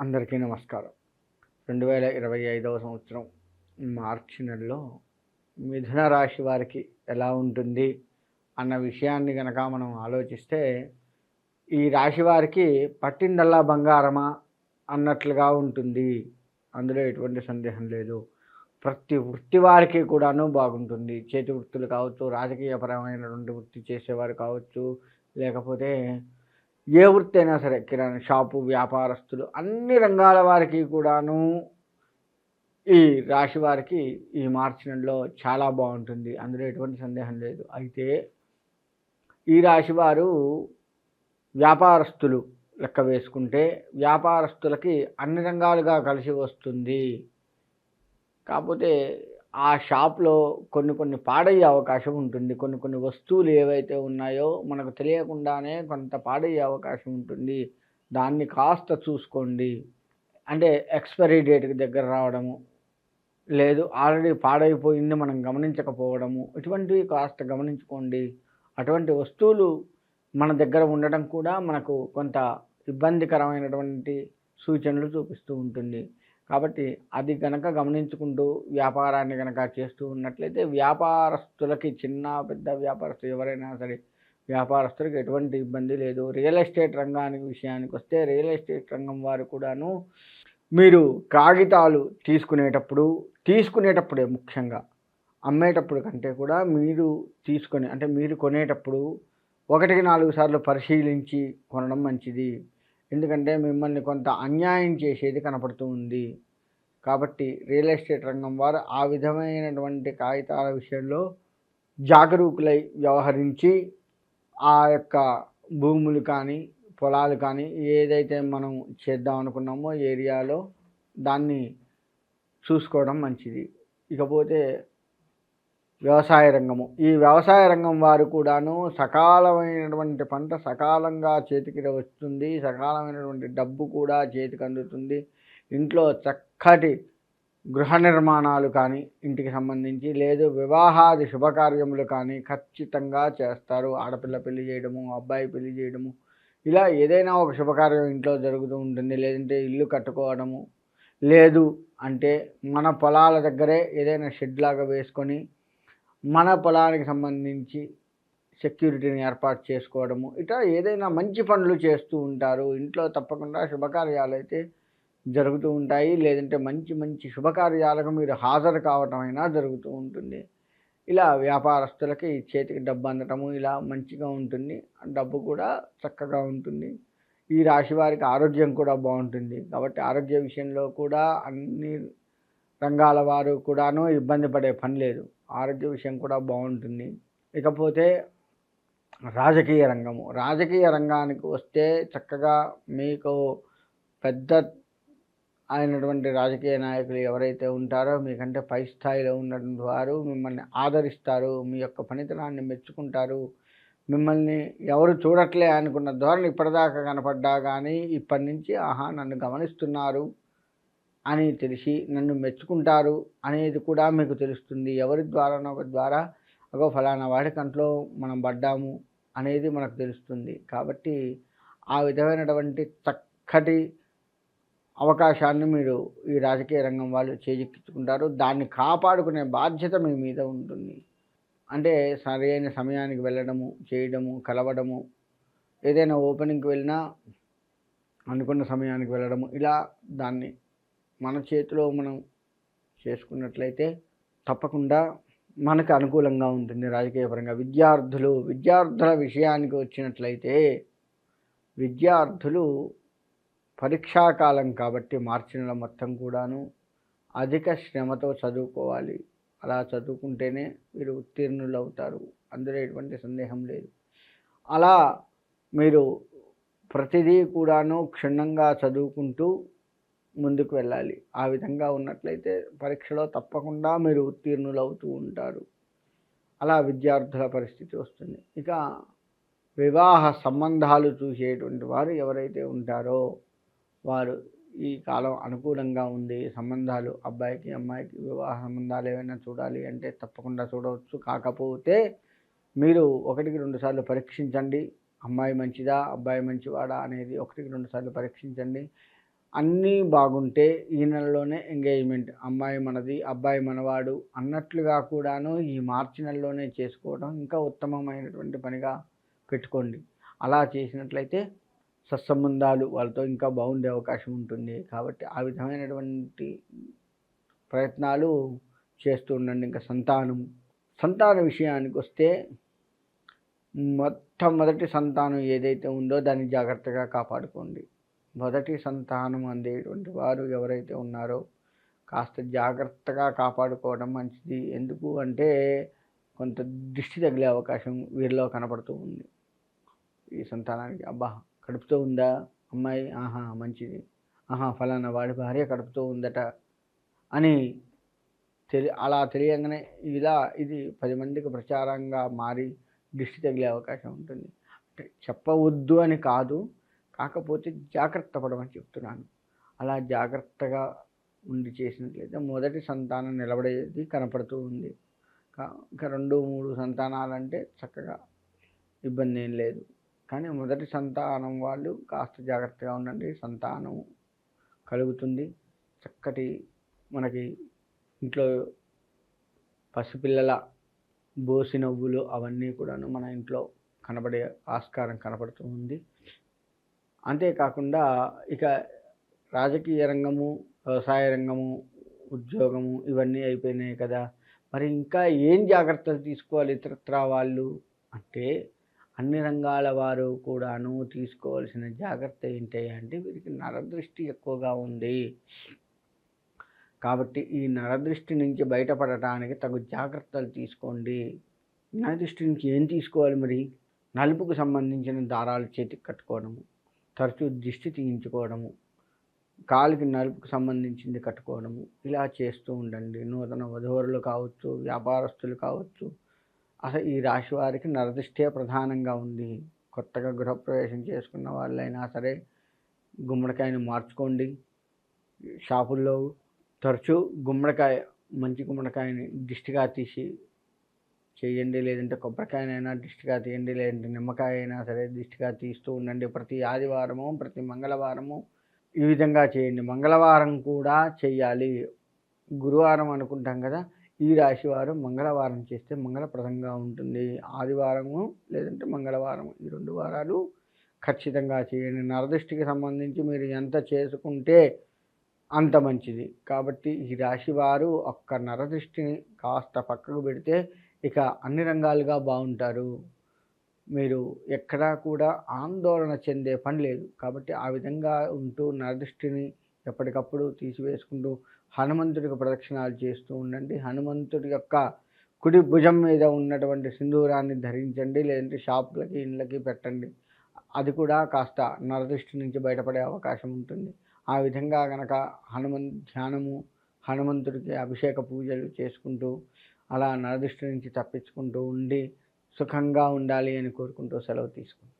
అందరికీ నమస్కారం. రెండు వేల ఇరవై ఐదవ సంవత్సరం మార్చి నెలలో మిథున రాశి వారికి ఎలా ఉంటుంది అన్న విషయాన్ని కనుక మనం ఆలోచిస్తే ఈ రాశి వారికి పట్టిందల్లా బంగారమా అన్నట్లుగా ఉంటుంది. అందులో ఎటువంటి సందేహం లేదు. ప్రతి వృత్తి వారికి కూడాను బాగుంటుంది. చేతి వృత్తులు కావచ్చు రాజకీయపరమైనటువంటి వృత్తి చేసేవారు కావచ్చు లేకపోతే ఏ వృత్తి అయినా సరే కిరాణా షాపు వ్యాపారస్తులు అన్ని రంగాల వారికి కూడాను ఈ రాశి వారికి ఈ మార్చి నెలలో చాలా బాగుంటుంది. అందులో ఎటువంటి సందేహం లేదు. అయితే ఈ రాశి వారు వ్యాపారస్తులు లెక్క వేసుకుంటే వ్యాపారస్తులకి అన్ని రంగాలుగా కలిసి వస్తుంది. కాకపోతే ఆ షాప్లో కొన్ని కొన్ని పాడయ్యే అవకాశం ఉంటుంది. కొన్ని కొన్ని వస్తువులు ఏవైతే ఉన్నాయో మనకు తెలియకుండానే కొంత పాడయ్యే అవకాశం ఉంటుంది. దాన్ని కాస్త చూసుకోండి. అంటే ఎక్స్పైరీ డేట్కి దగ్గర రావడము లేదు ఆల్రెడీ పాడైపోయింది మనం గమనించకపోవడము ఇటువంటివి కాస్త గమనించుకోండి. అటువంటి వస్తువులు మన దగ్గర ఉండడం కూడా మనకు కొంత ఇబ్బందికరమైనటువంటి సూచనలు చూపిస్తూ ఉంటుంది. కాబట్టి అది గనక గమనించుకుంటూ వ్యాపారాన్ని గనక చేస్తూ ఉన్నట్లయితే వ్యాపారస్తులకి చిన్న పెద్ద వ్యాపారస్తులు ఎవరైనా సరే వ్యాపారస్తులకు ఎటువంటి ఇబ్బంది లేదు. రియల్ ఎస్టేట్ రంగానికి విషయానికి వస్తే రియల్ ఎస్టేట్ రంగం వారు కూడాను మీరు కాగితాలు తీసుకునేటప్పుడు తీసుకునేటప్పుడే ముఖ్యంగా అమ్మేటప్పుడు కంటే కూడా మీరు తీసుకొని అంటే మీరు కొనేటప్పుడు ఒకటికి నాలుగు సార్లు పరిశీలించి కొనడం మంచిది. ఎందుకంటే మిమ్మల్ని కొంత అన్యాయం చేసేది కనపడుతూ ఉంది. కాబట్టి రియల్ ఎస్టేట్ రంగం వారు ఆ విధమైనటువంటి కాగితాల విషయంలో జాగరూకులై వ్యవహరించి ఆ యొక్క భూములు కానీ పొలాలు కానీ ఏదైతే మనం చేద్దాం అనుకున్నామో ఏరియాలో దాన్ని చూసుకోవడం మంచిది. ఇకపోతే వ్యవసాయ రంగము. ఈ వ్యవసాయ రంగం వారు కూడాను సకాలమైనటువంటి పంట సకాలంగా చేతికి వస్తుంది. సకాలమైనటువంటి డబ్బు కూడా చేతికి అందుతుంది. ఇంట్లో చక్కటి గృహ నిర్మాణాలు కానీ ఇంటికి సంబంధించి లేదు వివాహాది శుభకార్యములు కానీ ఖచ్చితంగా చేస్తారు. ఆడపిల్ల పెళ్ళి చేయడము అబ్బాయి పెళ్ళి చేయడము. ఇలా ఏదైనా ఒక శుభకార్యం ఇంట్లో జరుగుతూ ఉంటుంది. లేదంటే ఇల్లు కట్టుకోవడము. లేదు అంటే మన పొలాల దగ్గరే ఏదైనా షెడ్ లాగా వేసుకొని మన పొలానికి సంబంధించి సెక్యూరిటీని ఏర్పాటు చేసుకోవడము. ఇట్లా ఏదైనా మంచి పనులు చేస్తూ ఉంటారు. ఇంట్లో తప్పకుండా శుభకార్యాలు అయితే జరుగుతూ ఉంటాయి. లేదంటే మంచి మంచి శుభకార్యాలకు మీరు హాజరు కావటం అయినా జరుగుతూ ఉంటుంది. ఇలా వ్యాపారస్తులకి చేతికి డబ్బు అందటము ఇలా మంచిగా ఉంటుంది. డబ్బు కూడా చక్కగా ఉంటుంది. ఈ రాశి వారికి ఆరోగ్యం కూడా బాగుంటుంది. కాబట్టి ఆరోగ్య విషయంలో కూడా అన్ని రంగాల వారు కూడాను ఇబ్బంది పడే పని లేదు. ఆరోగ్య విషయం కూడా బాగుంటుంది. ఇకపోతే రాజకీయ రంగము. రాజకీయ రంగానికి వస్తే చక్కగా మీకు పెద్ద అయినటువంటి రాజకీయ నాయకులు ఎవరైతే ఉంటారో మీకంటే పై స్థాయిలో ఉన్నటువంటి వారు మిమ్మల్ని ఆదరిస్తారు మీ యొక్క పనితనాన్ని మెచ్చుకుంటారు. మిమ్మల్ని ఎవరు చూడట్లే అనుకున్న ధోరణి ఇప్పటిదాకా కనపడ్డా కానీ ఇప్పటి నుంచి ఆహా నన్ను గమనిస్తున్నారు. అని తెలిసి నన్ను మెచ్చుకుంటారు అనేది కూడా మీకు తెలుస్తుంది. ఎవరి ద్వారానో ఒక ద్వారా అగో ఫలానా వాడి కంట్లో మనం పడ్డాము అనేది మనకు తెలుస్తుంది. కాబట్టి ఆ విధమైనటువంటి చక్కటి అవకాశాన్ని మీరు ఈ రాజకీయ రంగం వాళ్ళు చేజిక్కించుకుంటారు. దాన్ని కాపాడుకునే బాధ్యత మీ మీద ఉంటుంది. అంటే సరైన సమయానికి వెళ్ళడము చేయడము కలవడము ఏదైనా ఓపెనింగ్కి వెళ్ళినా అనుకున్న సమయానికి వెళ్ళడము ఇలా దాన్ని మన చేతిలో మనం చేసుకున్నట్లయితే తప్పకుండా మనకు అనుకూలంగా ఉంటుంది రాజకీయపరంగా విద్యార్థులు విద్యార్థుల విషయానికి వచ్చినట్లయితే విద్యార్థులు పరీక్షాకాలం కాబట్టి మార్చి నెల మొత్తం కూడాను అధిక శ్రమతో చదువుకోవాలి. అలా చదువుకుంటేనే మీరు ఉత్తీర్ణులు అవుతారు అందులో ఎటువంటి సందేహం లేదు. అలా మీరు ప్రతిదీ కూడాను క్షుణ్ణంగా చదువుకుంటూ ముందుకు వెళ్ళాలి. ఆ విధంగా ఉన్నట్లయితే పరీక్షలో తప్పకుండా మీరు ఉత్తీర్ణులు అవుతూ ఉంటారు. అలా విద్యార్థుల పరిస్థితి వస్తుంది. ఇక వివాహ సంబంధాలు చూసేటువంటి వారు ఎవరైతే ఉంటారో వారు ఈ కాలం అనుకూలంగా ఉంది. సంబంధాలు అబ్బాయికి అమ్మాయికి వివాహ సంబంధాలు ఏమైనా చూడాలి అంటే తప్పకుండా చూడవచ్చు. కాకపోతే మీరు ఒకటికి రెండు సార్లు పరీక్షించండి. అమ్మాయి మంచిదా అబ్బాయి మంచివాడా అనేది ఒకటికి రెండు సార్లు పరీక్షించండి. అన్నీ బాగుంటే ఈ నెలలోనే ఎంగేజ్మెంట్. అమ్మాయి మనది అబ్బాయి మనవాడు అన్నట్లుగా కూడాను ఈ మార్చి నెలలోనే చేసుకోవడం ఇంకా ఉత్తమమైనటువంటి పనిగా పెట్టుకోండి. అలా చేసినట్లయితే సత్సంబంధాలు వాళ్ళతో ఇంకా బాగుండే అవకాశం ఉంటుంది. కాబట్టి ఆ విధమైనటువంటి ప్రయత్నాలు చేస్తూ ఉండండి. ఇంకా సంతానం. సంతాన విషయానికి వస్తే మొట్టమొదటి సంతానం ఏదైతే ఉందో దాన్ని జాగ్రత్తగా కాపాడుకోండి. మొదటి సంతానం అందేటువంటి వారు ఎవరైతే ఉన్నారో కాస్త జాగ్రత్తగా కాపాడుకోవడం మంచిది. ఎందుకు అంటే కొంత దిష్టి తగిలే అవకాశం వీరిలో కనపడుతూ ఉంది. ఈ సంతానానికి అబ్బా కడుపుతో ఉందా? అమ్మాయి ఆహా మంచిది. ఆహా ఫలానా వాడి భార్య కడుపుతో ఉందట అని తెలి అలా తెలియగానే ఇలా ఇది పది మందికి ప్రచారంగా మారి దిష్టి తగిలే అవకాశం ఉంటుంది. అంటే చెప్పవద్దు అని కాదు. కాకపోతే జాగ్రత్త పడమని చెప్తున్నాను. అలా జాగ్రత్తగా ఉండి చేసినట్లయితే మొదటి సంతానం నిలబడేది కనపడుతూ ఉంది. ఇంకా రెండు మూడు సంతానాలంటే చక్కగా ఇబ్బంది ఏం లేదు. కానీ మొదటి సంతానం వాళ్ళు కాస్త జాగ్రత్తగా ఉండండి. సంతానం కలుగుతుంది. చక్కటి మనకి ఇంట్లో పసిపిల్లల బోసి నవ్వులు అవన్నీ కూడాను మన ఇంట్లో కనబడే ఆస్కారం కనపడుతూ ఉంది. అంతేకాకుండా ఇక రాజకీయ రంగము వ్యవసాయ రంగము ఉద్యోగము ఇవన్నీ అయిపోయినాయి కదా. మరి ఇంకా ఏం జాగ్రత్తలు తీసుకోవాలి ఇతరత్రా వాళ్ళు? అంటే అన్ని రంగాల వారు కూడాను తీసుకోవాల్సిన జాగ్రత్త ఏంటి అంటే వీరికి నరదృష్టి ఎక్కువగా ఉంది. కాబట్టి ఈ నరదృష్టి నుంచి బయటపడటానికి తగు జాగ్రత్తలు తీసుకోండి. నరదృష్టి నుంచి ఏం తీసుకోవాలి మరి? నలుపుకు సంబంధించిన దారాలు చేతికి కట్టుకోవడము. తరచూ దిష్టి తీయించుకోవడము కాలికి నలుపుకు సంబంధించింది కట్టుకోవడము ఇలా చేస్తూ ఉండండి. నూతన వధూరులు కావచ్చు వ్యాపారస్తులు కావచ్చు. అసలు ఈ రాశి వారికి నరదిష్టే ప్రధానంగా ఉంది. కొత్తగా గృహప్రవేశం చేసుకున్న వాళ్ళైనా సరే గుమ్మడికాయని మార్చుకోండి. షాపుల్లో తరచూ గుమ్మడికాయ మంచి గుమ్మడికాయని దిష్టిగా తీసి చేయండి లేదంటే కొబ్బరికాయనైనా దిష్టిగా తీయండి లేదంటే నిమ్మకాయ అయినా సరే దిష్టిగా తీస్తూ ఉండండి. ప్రతి ఆదివారము ప్రతి మంగళవారము ఈ విధంగా చేయండి. మంగళవారం కూడా చేయాలి. గురువారం అనుకుంటాం కదా ఈ రాశి వారు మంగళవారం చేస్తే మంగళప్రదంగా ఉంటుంది. ఆదివారము లేదంటే మంగళవారం ఈ రెండు వారాలు ఖచ్చితంగా చేయండి. నరదృష్టికి సంబంధించి మీరు ఎంత చేసుకుంటే అంత మంచిది. కాబట్టి ఈ రాశి వారు ఒక్క నరదృష్టిని కాస్త పక్కకు పెడితే ఇక అన్ని రంగాలుగా బాగుంటారు. మీరు ఎక్కడా కూడా ఆందోళన చెందే పని లేదు. కాబట్టి ఆ విధంగా ఉంటూ నరదృష్టిని ఎప్పటికప్పుడు తీసివేసుకుంటూ హనుమంతుడికి ప్రదక్షిణాలు చేస్తూ ఉండండి. హనుమంతుడి యొక్క కుడి భుజం మీద ఉన్నటువంటి సింధూరాన్ని ధరించండి. లేదంటే షాపులకి ఇండ్లకి పెట్టండి. అది కూడా కాస్త నరదృష్టి నుంచి బయటపడే అవకాశం ఉంటుంది. ఆ విధంగా కనుక హనుమన్ ధ్యానము హనుమంతుడికి అభిషేక పూజలు చేసుకుంటూ అలా నరదృష్టి నుంచి తప్పించుకుంటూ ఉండి సుఖంగా ఉండాలి అని కోరుకుంటూ సెలవు తీసుకుంటాం